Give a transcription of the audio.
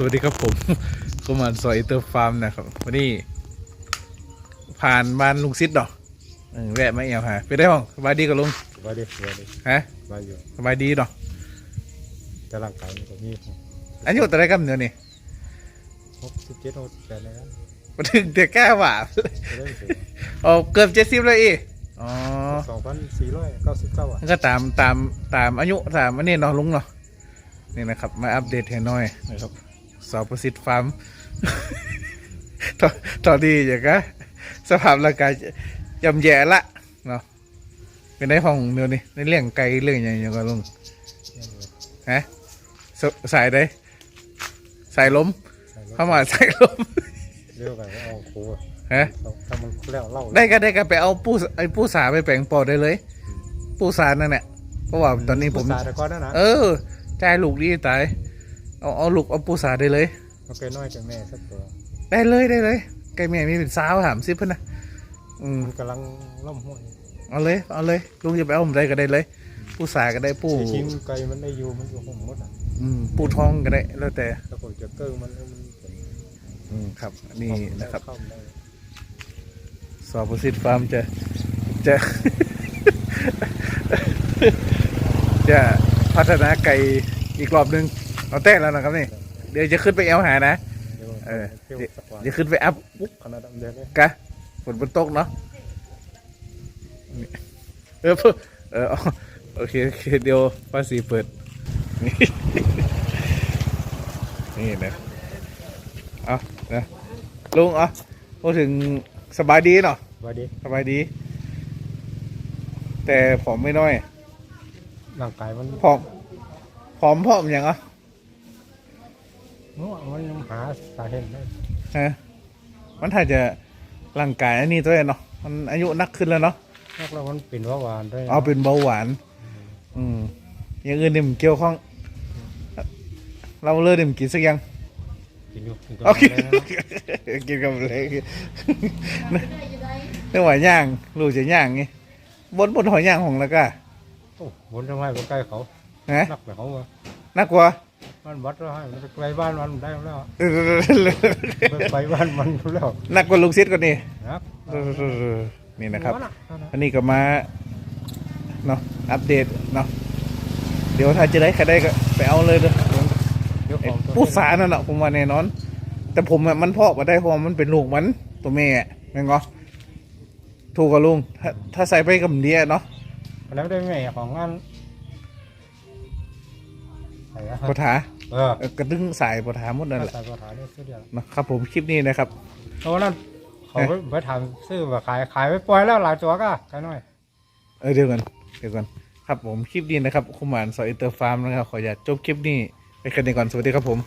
สวัสดีครับผมกุมารซอยอินเตอร์ฟาร์มนะครับ วันนี้ ผ่านบ้านลุงซิดเนาะเออแวะมาเอวหาไปได้ห้องสบายดีกับลุงสบายดีสบายดีฮะสบายอยู่สบายดีเนาะแต่ร่างกายมันก็มีอายุตัวไรกันเดี๋ยวนี้หกสิบเจ็ดหกแปดแล้วมาถึงเด็กแก้หว่าจะได้ถึงอ๋อเกือบเจ็ดสิบเลยอีอ๋อสองพันสี่ร้อยเก้าสิบเก้าอะมันก็ตามตามตามอายุตามอันนี้เนาะลุงเนาะนี่นะครับ มาอัปเดตให้หน่อยนะครับ สอบประสิทธิ์ฟาร์มตอนตอนนี้อย่างก็สภาพร่างกายย่ำแย่ละเนาะเป็นได้ของเดี๋ยวนี้ในเรื่องไกลเรื่องอย่างอย่างก็ลุงฮะสสายได้สายล้มใส่รถเข้ามาสายล้มเรียกกันว่าเอาครูอะฮะถ้ามันแล้วเล่าได้ก็ได้ก็ไปเอาปูไอ้ปูสาไปแปลงปอดได้เลยปูสานั่นแหละเพราะว่าตอนนี้ผมภาษาแต่ก่อนนะนะเออจ่ายลูกดีตาย เอาเอาลูกเอาปูสาได้เลยโอเคน้อยจากแม่สักตัวได้เลยได้เลย ไก่แม่มีเป็นสาวถามซิเพิ่นนะอืมมันกำลังล่มห้วยเอาเลยเอาเลยลุงจะไปเอาผมได้ก็ได้เลย ปูสาก็ได้ปูที่จริงไก่มันได้อยู่มันอยู่ห้องมดอะอืมปูทองก็ได้แล้วแต่ถ้าคนจะเกิ้งมันมันเป็นอืมครับนี่นะครับเข้าได้สอบประสิทธิ์ฟาร์มจะจะ จะพัฒนาไก่อีกรอบหนึง เอาแต้แล้วนะครับนี่ เดี๋ยวจะขึ้นไปเอวหานะเดี๋ยวเออเที่ยวสักวันเดี๋ยวขึ้นไปอัพปุ๊บขนาดเดียวเลยกะฝนบนตกเนาะนี่เออเพิ่งเออเอาโอเคโอเคเดี๋ยวภาษีเปิด นี่นี่นะเอานะลุงเอะพูดถึงสบายดีเนาะสบายดีสบายดี แต่ผอมไม่น้อยร่างกายมันผอมผอมผอมอย่างอะ มั่วมันยังหาสาเหตุไม่ฮะมันถ้าจะร่างกายอันนี้ตัวเองเนาะมันอายุนักขึ้นแล้วเนาะนอกแล้วมันเป็นว่าหวานด้วยเอาเป็นเบาหวาน อืมอย่างอื่นนี่มันเกี่ยวข้อง เราเลิกดื่มกินสักยังกินอยู่กินโอเคแล้วนะกินกับเลยนึกว่าย่างลูกจะย่างไงบนบนหอยย่างของแล้วก็โอ้บนทำไมก็ใกล้เขาฮะนักแต่เขาว่าน่ากลัว มันวัดแล้วให้มันไปบ้านมันได้แล้ว ไปบ้านมันแล้วน่ากลัวลูกซิดกว่านี่นี่นะครับ อันนี้ก็มาเนาะอัปเดตเนาะเดี๋ยวถ้าจะได้ใครได้ก็ไปเอาเลยเด้อเดี๋ยผู้สานั่นแหละผมว่าแน่นอน แต่ผมอะมันเพาะมาได้เพราะว่ามันเป็นลูกมันตัวแม่อะแม่งเหรอถูกกับลุงถ้าถ้าใส่ไปกับเดียเนาะแล้วได้แม่ของงาน ปถาเออเออกระดึงสายปถาหมดนั่นแหละใส่กระถางนี่ซื้อเดียวนะครับผมคลิปนี้นะครับเพราะว่านั้นเขาไปไปถามซื้อว่าขายขายไปปล่อยแล้วหลายตัวก็ขายน้อย เออเดี๋ยวกันเดี๋ยวกันครับผมคลิปนี้นะครับคุมานสอยอินเตอร์ฟาร์มนะครับขออย่าตจบคลิปนี้ไปกันดีก่อนสวัสดีครับผม